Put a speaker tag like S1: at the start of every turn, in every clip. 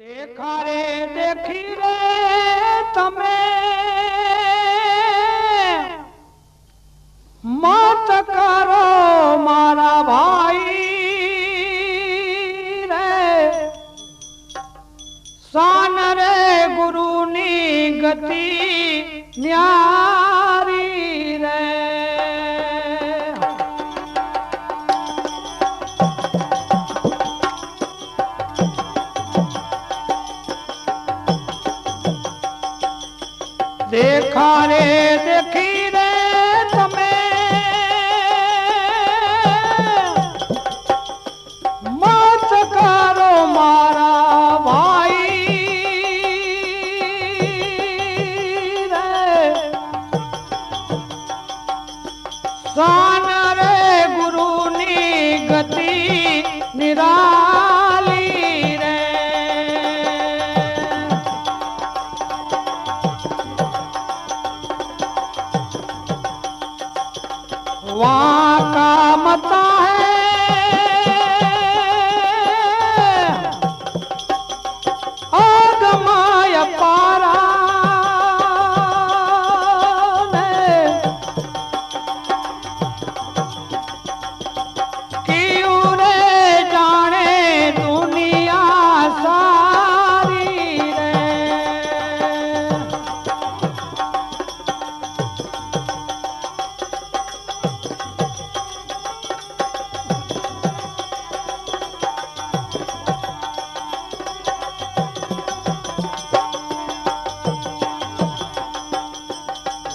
S1: દેખા રે દેખી રે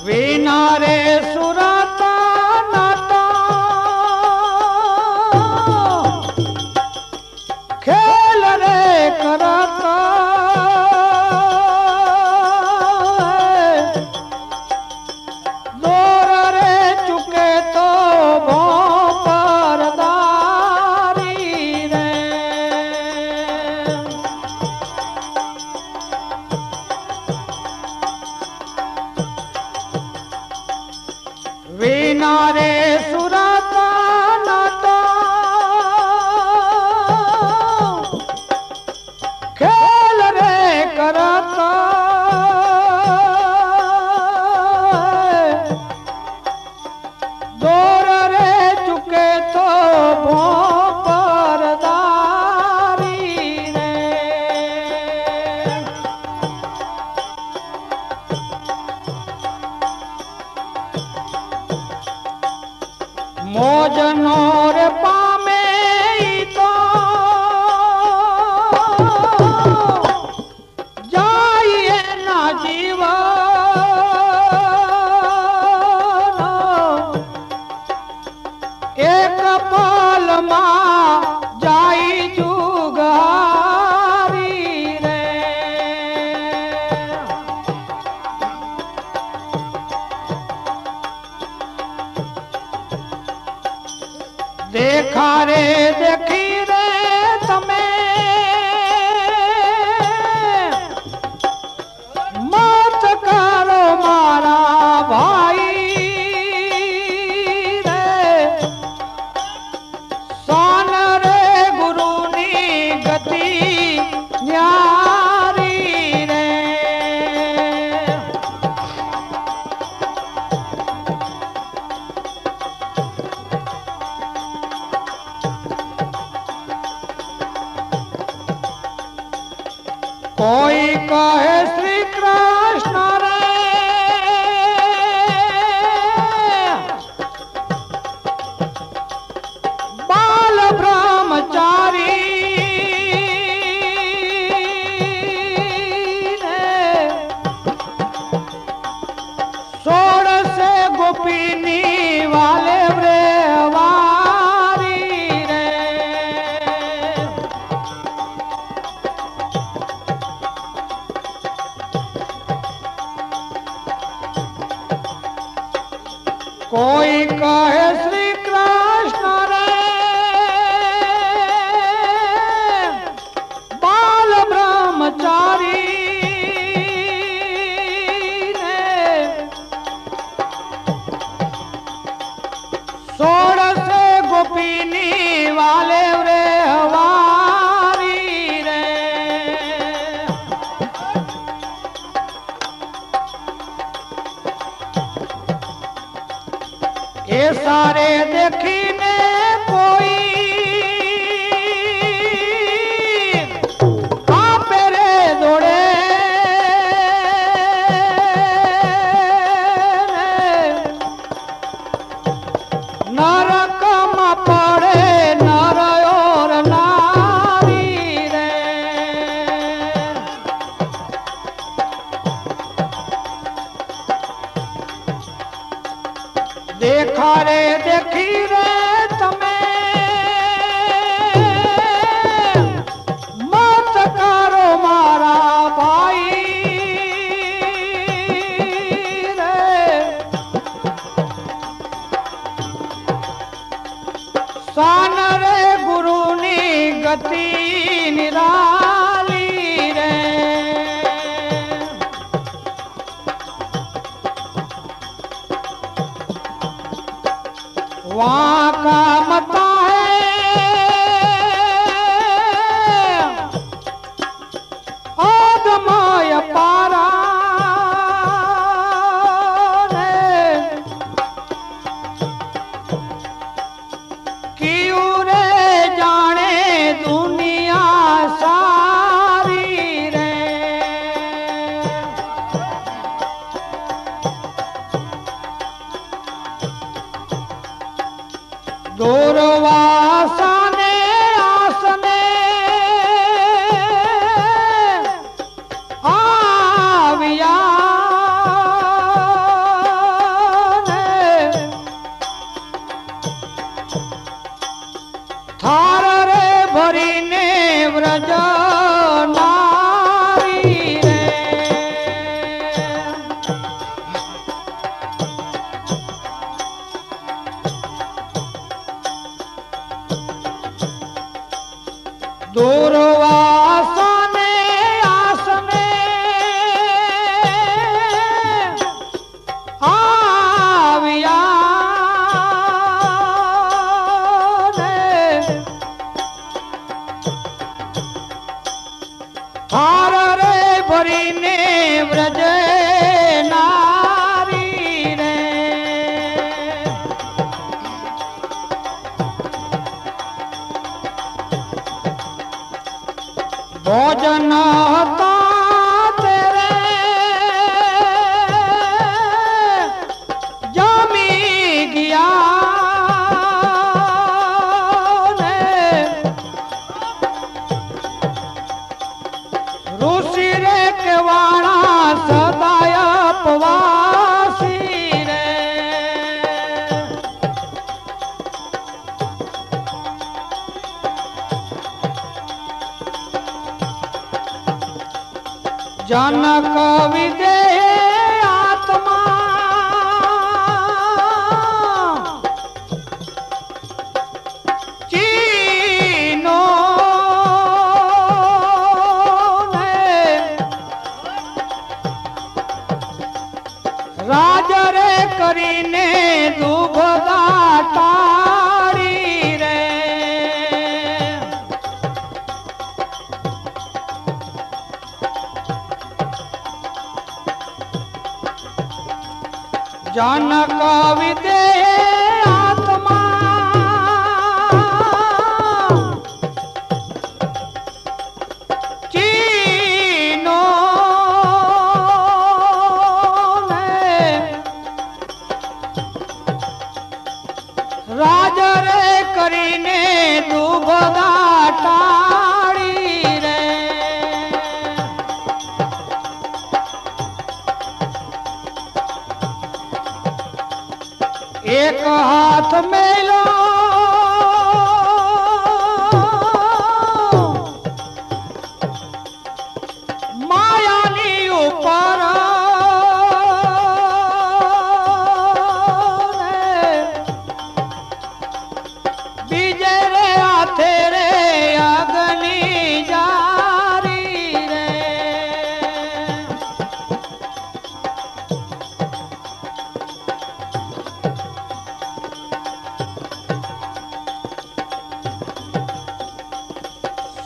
S1: विनारे Bye.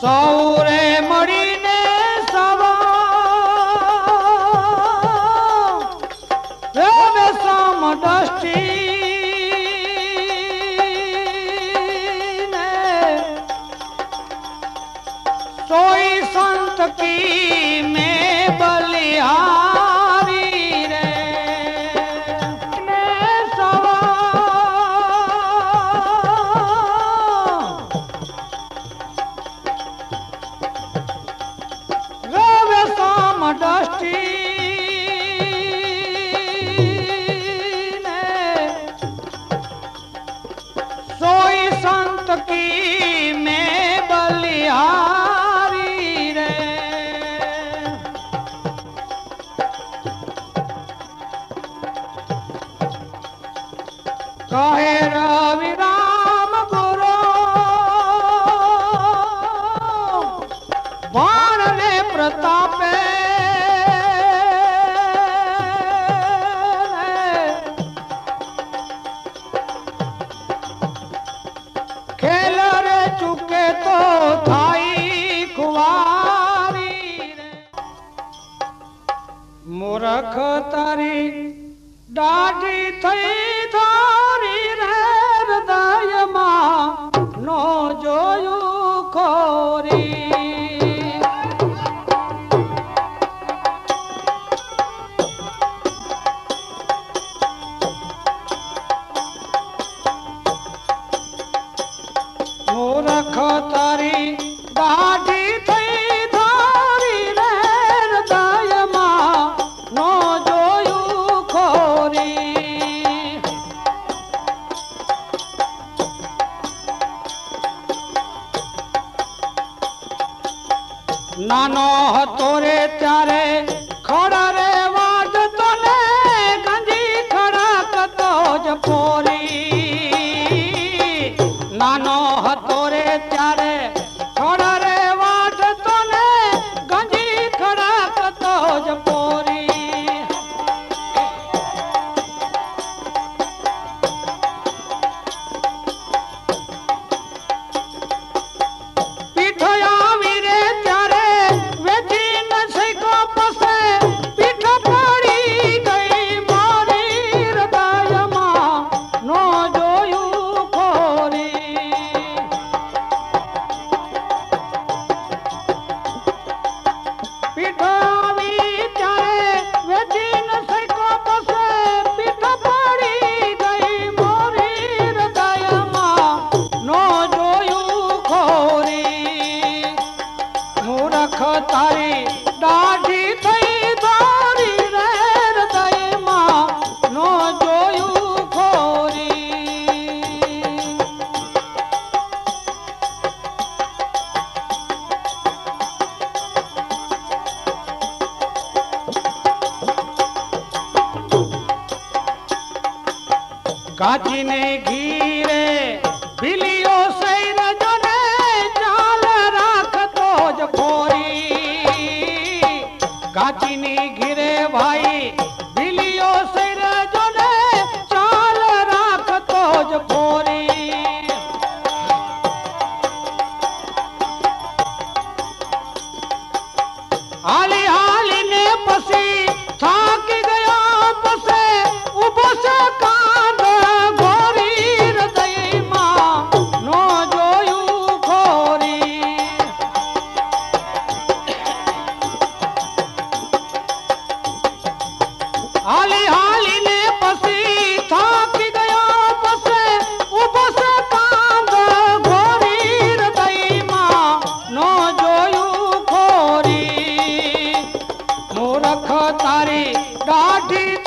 S1: સૌરે મળીને કાચીને ઘીરે તારી દાઢી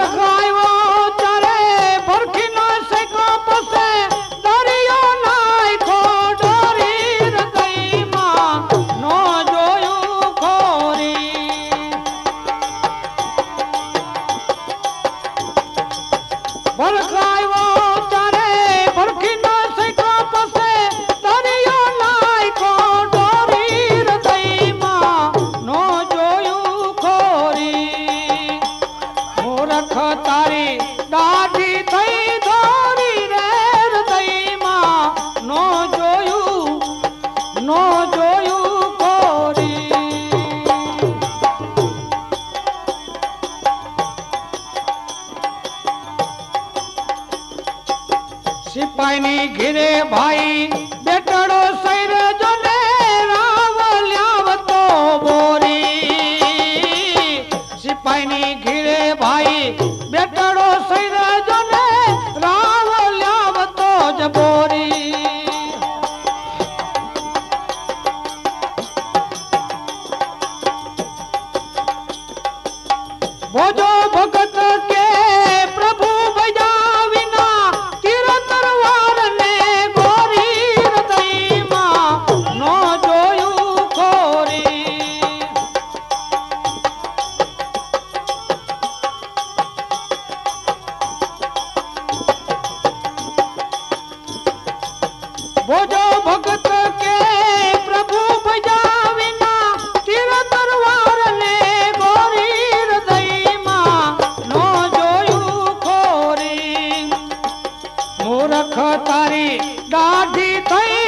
S1: Bye. મૂર્ખ તારી દાઢી થઈ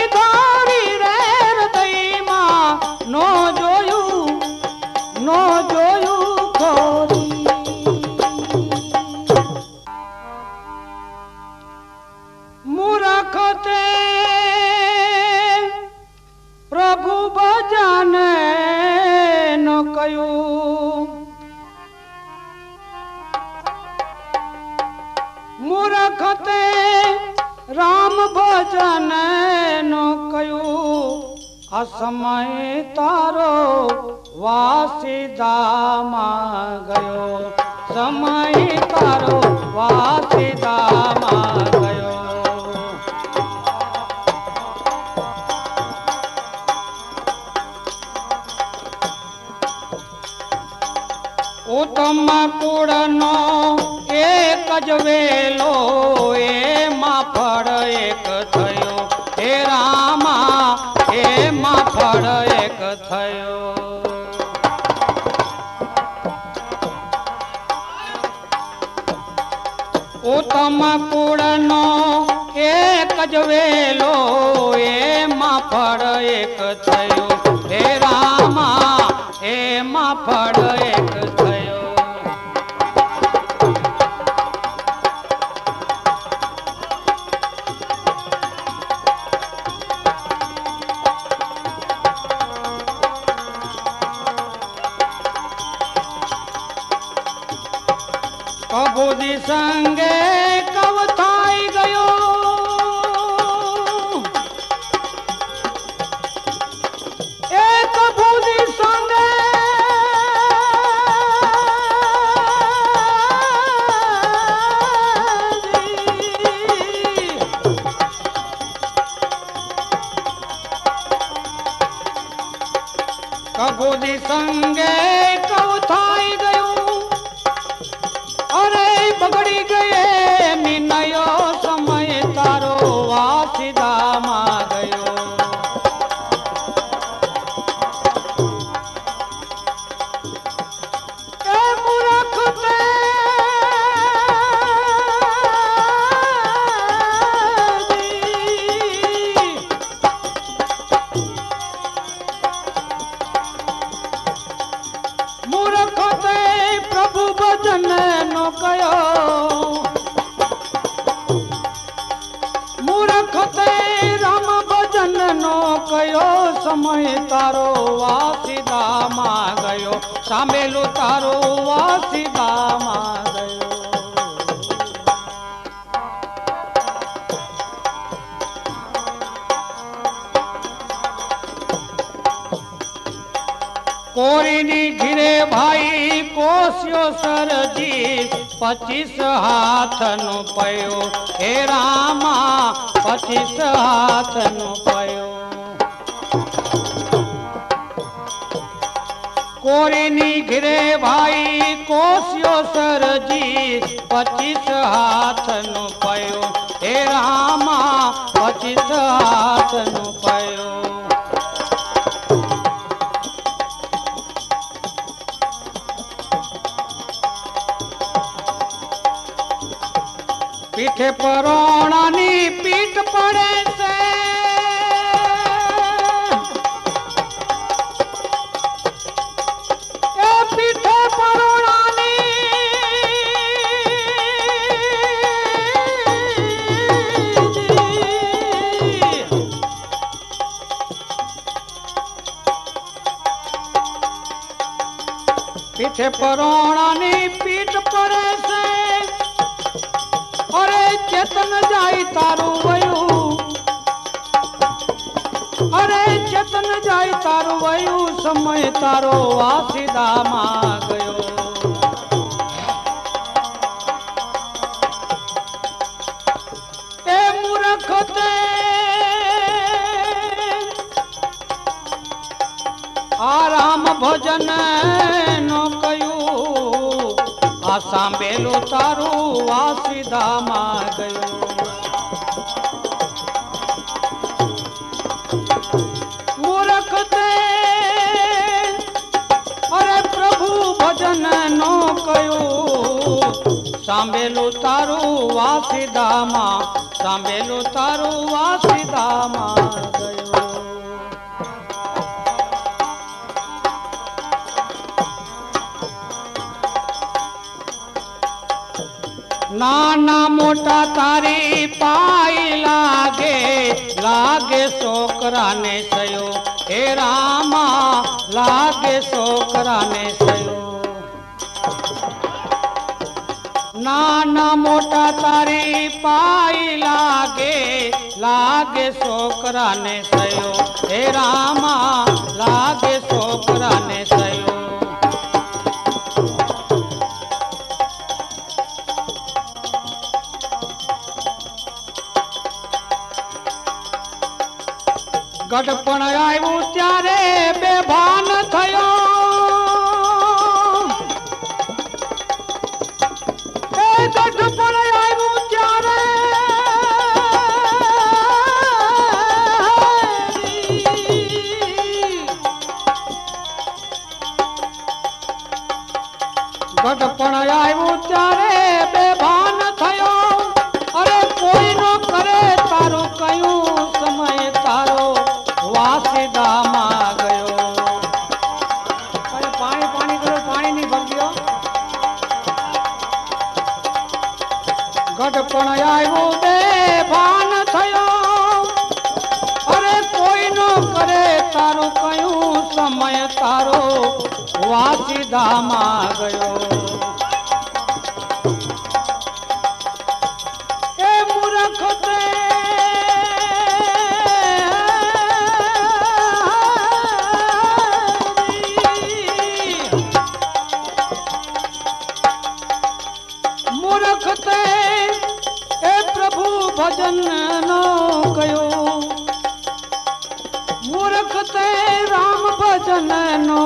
S1: ભજન નો કયું આ સમય તારો વાસીદામાં ગયો. સમય તારો વાસીદામાં ગયો. ઉત્તમ કુળનો એક જ વેલો, એ માફળ એક ફળ એક થયો. ઉત્તમ કુળનો એક જ વેલો, એમાં ફળ એક થયો. હે રામા, એમાં ફળ संगे તારો વાસીદામાં ગયો. સામેલું તારો વાસીદામાં કોરીની ઘીરે ભાઈ કોસ્યો સરજી. પચીસ હાથનો પયો. હે રામા, પચીસ હાથનો કોરીની ઘરે ભાઈ કોસ્યો સરજી, પચીસ હાથનો પયો. હે રામા, પચીસ હાથનો પયો. પીઠે પરોણાની સમય તારો વાસીદામાં ગયો. એ મૂર્ખ તે આરામ ભજન નો કયું આ સાંભેલું તારું વાસીદામાં ગયું. સાંભળેલું તારું વાસીદામાં સાંભેલું તારું વાસીદામાં નાના મોટા તારી પાઈ લાગે લાગે છોકરાને સયો. હે રામા, લાગે છોકરાને નાના મોટા તારી પાઈ લાગે લાગે છોકરાને સયો. હે રામા, લાગે છોકરાને સયો. ગઢપણ આવ્યું ત્યારે બેભાન થયો.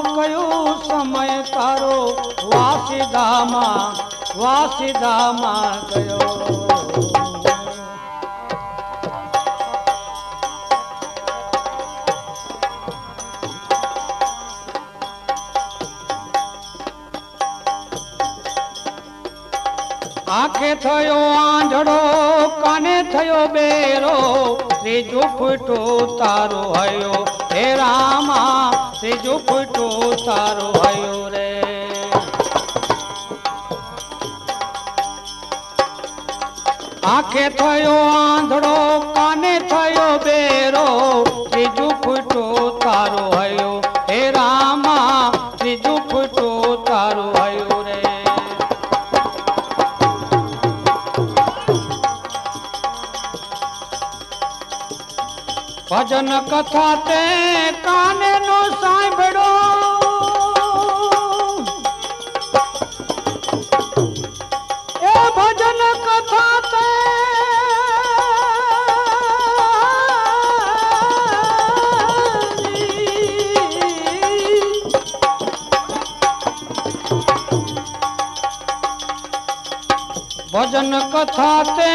S1: કયો સમય તારો? વાસીદામાં વાસીદામાં ગયો. આંખે થયો આંધળો, કાને થયો બેરો? ત્રીજું ફૂટો તારો હયો. હે રામા ત્રીજું ફૂટું તારો આવ્યો રે. આંખે થયો આંધળો, કાને થયો બેરો, ત્રીજું ફૂટું તારો હયો ભજન કથા તે કાને નો સાંભળો. એ ભજન કથા તે ભજન કથા તે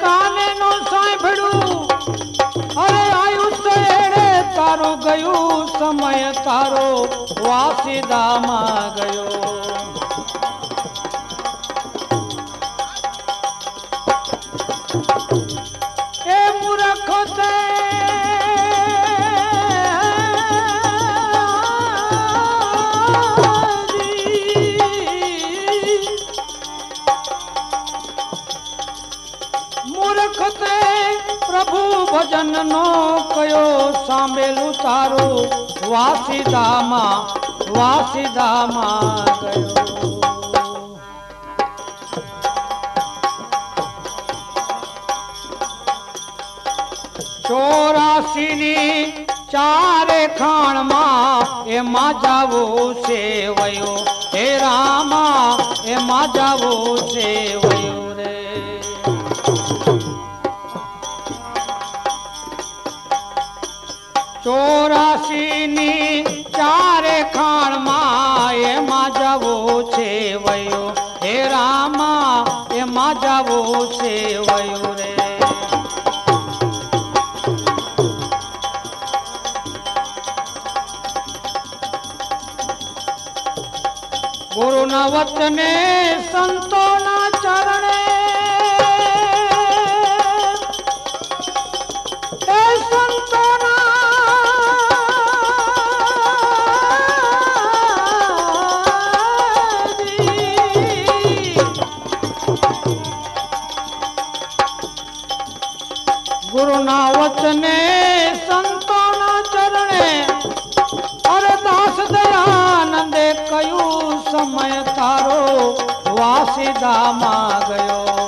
S1: કાને ગયું સમય તારો વાસીદામાં ગયો. સાંભળેલું તારું, વાસીદામાં વાસીદામાં ચોરાસી ની ચારે ખાણમાં એમાં જાવું સેવયો હે રામા, એમાં જાવું સેવયો રે ચોરાસી ની ચારે ખાણમાં એમાં છે વયો. હે રામા, એમાં જવો છે વયો રે. ગુરુના વચને સંતોના ગુરુના વચને સંતોના ચરણે અરદાસ દયાનંદે કયું સમય તારો વાસીદામાં ગયો